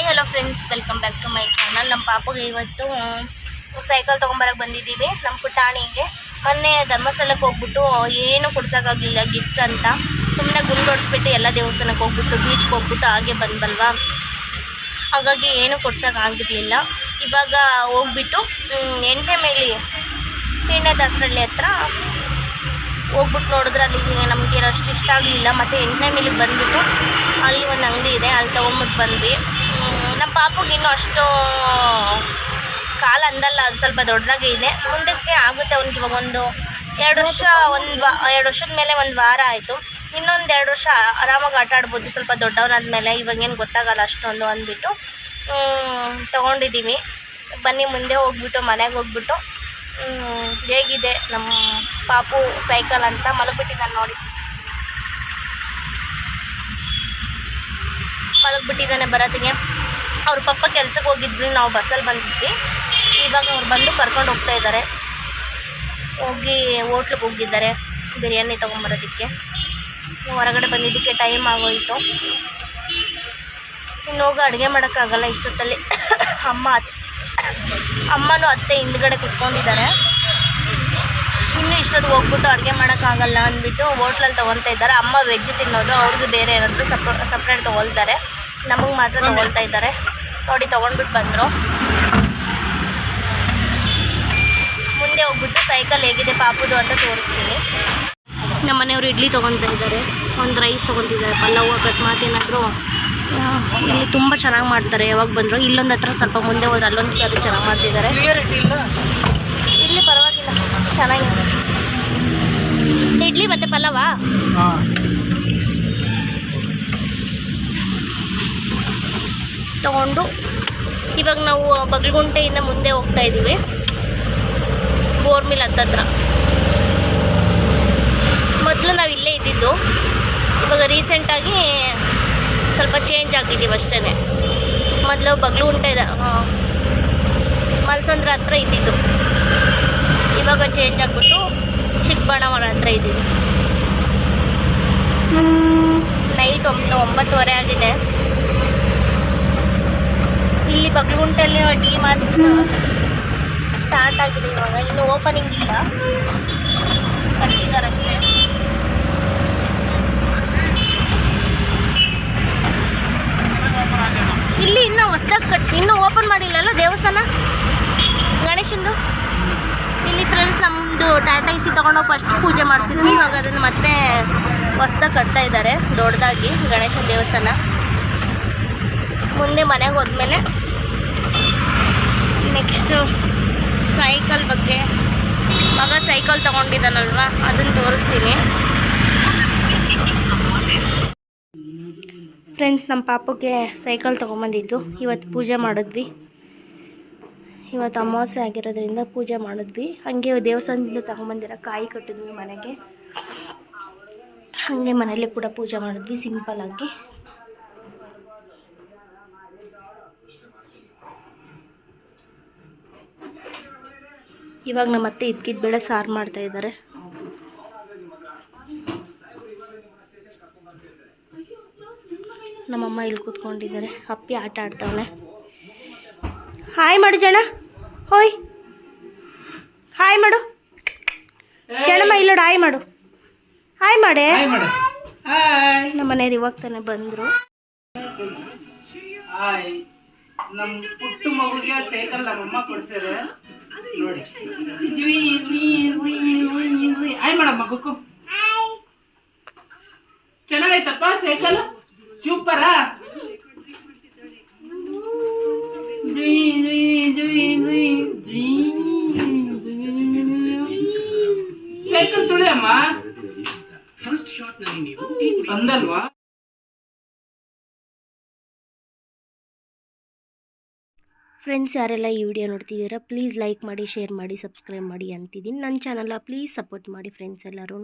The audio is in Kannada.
Hi hello friends welcome back to my channel ನಮ್ಮ ಪಾಪಗೆ ಇವತ್ತು ಸೈಕಲ್ ತೊಗೊಂಬರಕ್ಕೆ ಬಂದಿದ್ದೀವಿ. ನಮ್ಮ ಪುಟಾಣಿಗೆ. ಮೊನ್ನೆ ಧರ್ಮಸ್ಥಳಕ್ಕೆ ಹೋಗ್ಬಿಟ್ಟು ಏನು ಕೊಡ್ಸೋಕ್ಕಾಗಲಿಲ್ಲ ಗಿಫ್ಟ್ ಅಂತ. ಸುಮ್ಮನೆ ಗುಂಡೊಡಿಸ್ಬಿಟ್ಟು ಎಲ್ಲ ದೇವಸ್ಥಾನಕ್ಕೆ ಹೋಗ್ಬಿಟ್ಟು ಬೀಚ್ಗೆ ಹೋಗ್ಬಿಟ್ಟು ಹಾಗೆ ಬಂದ್ಬಲ್ವಾ ಹಾಗಾಗಿ ಏನು ಕೊಡ್ಸೋಕ್ಕಾಗಿರಲಿಲ್ಲ. ಇವಾಗ ಹೋಗ್ಬಿಟ್ಟು ಎಂಟನೇ ಮೇಲಿ, ಪೀಣ್ಯ ದಾಸರಳ್ಳಿ ಹತ್ರ ಹೋಗ್ಬಿಟ್ಟು ನೋಡಿದ್ರೆ ಅಲ್ಲಿ ನಮಗೆ ಅಷ್ಟು ಇಷ್ಟ ಆಗಲಿಲ್ಲ. ಮತ್ತು ಎಂಟನೇ ಮೇಲಿಗೆ ಬಂದ್ಬಿಟ್ಟು, ಅಲ್ಲಿ ಒಂದು ಅಂಗಡಿ ಇದೆ. ಅಲ್ಲಿ ತೊಗೊಂಬಿಟ್ಟು ಬಂದ್ವಿ. ನಮ್ಮ ಪಾಪಗೆ ಇನ್ನೂ ಅಷ್ಟು ಕಾಲ ಅಂದಲ್ಲ ಅದು ಸ್ವಲ್ಪ ದೊಡ್ಡದಾಗಿ ಇದೆ. ಮುಂದಕ್ಕೆ ಆಗುತ್ತೆ ಅವ್ನಿಗೆ ಇವಾಗ ಒಂದು ಎರಡು ವರ್ಷ, ಒಂದು ವಾ, ಎರಡು ವರ್ಷದ ಮೇಲೆ ಒಂದು ವಾರ ಆಯಿತು. ಇನ್ನೊಂದು ಎರಡು ವರ್ಷ ಆರಾಮಾಗಿ ಆಟ ಆಡ್ಬೋದು, ಸ್ವಲ್ಪ ದೊಡ್ಡವನಾದ್ಮೇಲೆ. ಇವಾಗೇನು ಗೊತ್ತಾಗಲ್ಲ ಅಷ್ಟೊಂದು ಅಂದ್ಬಿಟ್ಟು. ತೊಗೊಂಡಿದ್ದೀವಿ ಬನ್ನಿ, ಮುಂದೆ ಹೋಗ್ಬಿಟ್ಟು, ಮನೆಗೆ ಹೋಗ್ಬಿಟ್ಟು. ಹೇಗಿದೆ ನಮ್ಮ ಪಾಪು ಸೈಕಲ್ ಅಂತ ಮಲಗಿಬಿಟ್ಟಿದ್ದಾನೆ ನೋಡಿ. ಮಲಗಿಬಿಟ್ಟಿದ್ದಾನೆ ಬರೋತ್ತಿಗೆ ಅವ್ರ ಪಪ್ಪ ಕೆಲ್ಸಕ್ಕೆ ಹೋಗಿದ್ರು ನಾವು ಬಸ್ಸಲ್ಲಿ ಬಂದಿದ್ವಿ. ಇವಾಗ ಅವ್ರು ಬಂದು ಕರ್ಕೊಂಡು ಹೋಗ್ತಾ ಇದ್ದಾರೆ ಹೋಗಿ ಹೋಟ್ಲಿಗೆ ಹೋಗಿದ್ದಾರೆ, ಬಿರಿಯಾನಿ ತೊಗೊಂಬರೋದಕ್ಕೆ. ಹೊರಗಡೆ ಬಂದಿದ್ದಕ್ಕೆ ಟೈಮ್ ಆಗೋಯಿತು. ಇನ್ನು ಹೋಗಿ ಅಡುಗೆ ಮಾಡೋಕ್ಕಾಗಲ್ಲ, ಇಷ್ಟೊತ್ತಲ್ಲಿ ಅಮ್ಮ ಅಮ್ಮನೂ ಅತ್ತೆ ಹಿಂದ್ಗಡೆ ಕುತ್ಕೊಂಡಿದ್ದಾರೆ. ಇನ್ನು ಇಷ್ಟೊತ್ತು ಹೋಗ್ಬಿಟ್ಟು ಅಡುಗೆ ಮಾಡೋಕ್ಕಾಗಲ್ಲ ಅಂದ್ಬಿಟ್ಟು ಹೋಟ್ಲಲ್ಲಿ ತೊಗೊತಾ ಇದ್ದಾರೆ. ಅಮ್ಮ ವೆಜ್ ತಿನ್ನೋದು ಅವ್ರಿಗೆ ಬೇರೆ ಏನಾದರೂ ಸಪ್ರ ಸಪ್ರೇಟ್ ತೊಗೊಳ್ತಾರೆ. ನಮಗೆ ಮಾತ್ರ ತಗೊಳ್ತಾ ಇದ್ದಾರೆ. ನೋಡಿ ತೊಗೊಂಡ್ಬಿಟ್ಟು ಬಂದರು. ಮುಂದೆ ಹೋಗ್ಬಿಟ್ಟು ಸೈಕಲ್ ಹೇಗಿದೆ ಪಾಪುದು ಅಂತ ತೋರಿಸ್ತೀನಿ. ನಮ್ಮ ಮನೆಯವರು ಇಡ್ಲಿ ತೊಗೊತಾ ಇದ್ದಾರೆ. ಒಂದು ರೈಸ್ ತೊಗೊತಿದ್ದಾರೆ ಪಲಾವು ಅಕಸ್ಮಾತ್ ಏನಾದರೂ ಇಲ್ಲಿ ತುಂಬ ಚೆನ್ನಾಗಿ ಮಾಡ್ತಾರೆ ಯಾವಾಗ ಬಂದರು. ಇಲ್ಲೊಂದು ಹತ್ರ ಸ್ವಲ್ಪ ಮುಂದೆ ಹೋದ್ರೆ ಅಲ್ಲೊಂದು ಸಾರಿ ಚೆನ್ನಾಗಿ ಮಾಡ್ತಿದ್ದಾರೆ. ಇಲ್ಲಿ ಪರವಾಗಿಲ್ಲ. ಚೆನ್ನಾಗಿದೆ. ಇಡ್ಲಿ ಮತ್ತು ಪಲಾವಾ? ತಗೊಂಡು ಇವಾಗ ನಾವು ಬಗಲ್ಗುಂಟೆಯಿಂದ ಮುಂದೆ ಹೋಗ್ತಾ ಇದ್ದೀವಿ. ಬೋರ್ಮಿಲ್ ಹತ್ತತ್ರ ಮೊದಲು ನಾವು ಇಲ್ಲೇ ಇದ್ದಿದ್ದು. ಇವಾಗ ರೀಸೆಂಟಾಗಿ ಸ್ವಲ್ಪ ಚೇಂಜ್ ಆಗಿದ್ದೀವಿ ಅಷ್ಟೇ ಮೊದಲು ಬಗಲಗುಂಟೆ ಮಲ್ಸಂದ್ರ ಹತ್ರ ಇದ್ದಿದ್ದು. ಇವಾಗ ಚೇಂಜ್ ಆಗಿಬಿಟ್ಟು ಚಿಕ್ಕಬಳ್ಳಾಪುರ ಹತ್ರ ಇದ್ದೀವಿ. ನೈಟ್ ಒಂದು ಒಂಬತ್ತುವರೆ ಆಗಿದೆ. ಇಲ್ಲಿ ಬಗಲುಗುಂಟೆಯಲ್ಲಿ ಡಿ ಮಾರ್ಟ್ ಸ್ಟಾರ್ಟ್ ಆಗಿದೆ ಇವಾಗ. ಇನ್ನು ಓಪನಿಂಗ್ ಇಲ್ಲ. ಕಟ್ಟಿದ್ದಾರೆ ಅಷ್ಟೇ. ಇಲ್ಲಿ ಇನ್ನೂ ಹೊಸ್ದಾಗಿ ಕಟ್ ಇನ್ನೂ ಓಪನ್ ಮಾಡಿಲ್ಲಲ್ಲ ದೇವಸ್ಥಾನ? ಗಣೇಶಂದು? ಇಲ್ಲಿ ಫ್ರೆಂಡ್ಸ್ ನಮ್ಮದು ಟಾಟಾ ಇಸಿ ತೊಗೊಂಡೋಗಿ ಫಸ್ಟ್ ಪೂಜೆ ಮಾಡ್ತಿದ್ವಿ. ಇವಾಗ ಅದನ್ನು ಮತ್ತೆ ಹೊಸ್ದಾಗಿ ಕಟ್ತಾ ಇದ್ದಾರೆ. ದೊಡ್ಡದಾಗಿ ಗಣೇಶನ ದೇವಸ್ಥಾನ. ಮುಂದೆ ಮನೆಗೆ ಹೋದ್ಮೇಲೆ ನೆಕ್ಸ್ಟು ಸೈಕಲ್ ಬಗ್ಗೆ. ಮಗ ಸೈಕಲ್ ತೊಗೊಂಡಿದ್ದಾನಲ್ವಾ? ಅದನ್ನು ತೋರಿಸ್ತೀನಿ. ಫ್ರೆಂಡ್ಸ್ ನಮ್ಮ ಪಾಪಕ್ಕೆ ಸೈಕಲ್ ತೊಗೊಂಬಂದಿದ್ದು. ಇವತ್ತು ಪೂಜೆ ಮಾಡಿದ್ವಿ. ಇವತ್ತು ಅಮಾವಾಸ್ಯೆ ಆಗಿರೋದ್ರಿಂದ ಪೂಜೆ ಮಾಡಿದ್ವಿ. ಹಾಗೆ ದೇವಸ್ಥಾನದಿಂದ ತೊಗೊಂಬಂದಿರೋ ಕಾಯಿ ಕಟ್ಟಿದ್ವಿ ಮನೆಗೆ. ಹಾಗೆ ಮನೇಲಿ ಕೂಡ ಪೂಜೆ ಮಾಡಿದ್ವಿ ಸಿಂಪಲ್ಲಾಗಿ ಇವಾಗ ನಮ್ಮ ಅತ್ತೆ ಇದ್ಕಿದ್ ಬೇಳೆ ಸಾರು ಮಾಡ್ತಾ ಇದ್ದಾರೆ. ನಮ್ಮಮ್ಮ ಇಲ್ಲಿ ಕೂತ್ಕೊಂಡಿದ್ದಾರೆ. ಅಪ್ಪಿ ಆಟ ಆಡ್ತಾವನೆ. ಹಾಯ್ ಮಾಡು ಜನ ಹೋಯ್ ಹಾಯ್ ಮಾಡು ಜನಮ್ಮ ಇಲ್ಲೋಡು ಹಾಯ್ ಮಾಡು. ಹಾಯ್ ಮಾಡೆ. ನಮ್ಮ ಮನೆಯವ್ರು ಇವಾಗ ತಾನೆ ಬಂದರು. ಹಾಯ್ ನಮ್ ಪುಟ್ಟ ಮಗುಗೆ ಸೈಕಲ್ ನಮ್ಮಮ್ಮ ಕೊಡ್ಸ್ಯಾರ ನೋಡಿ ಜುಯ್ ಜುಯ್ ಜುಯ್ ಜುಯ್ ಜುಯ್. ಹಾಯ್ ಮೇಡಮ್ ಮಗುಕು ಚೆನ್ನಾಗೈತಪ್ಪ ಸೈಕಲ್ ಚೂಪರ ಜುಯಿ ಜುಯಿ ಜುಯ್ ಜುಯ್ ಜುಯ್ ಸೈಕಲ್ ತುಳಿಯಮ್ಮ ಬಂದಲ್ವಾ ಫ್ರೆಂಡ್ಸ್ ಯಾರೆಲ್ಲ ಈ ವಿಡಿಯೋ ನೋಡ್ತಿದ್ದೀರಾ ಪ್ಲೀಸ್ ಲೈಕ್ ಮಾಡಿ ಶೇರ್ ಮಾಡಿ ಸಬ್ಸ್ಕ್ರೈಬ್ ಮಾಡಿ ಅಂತಿದ್ದೀನಿ. ನನ್ನ ಚಾನಲ್ನ ಪ್ಲೀಸ್ ಸಪೋರ್ಟ್ ಮಾಡಿ ಫ್ರೆಂಡ್ಸ್ ಎಲ್ಲರೂ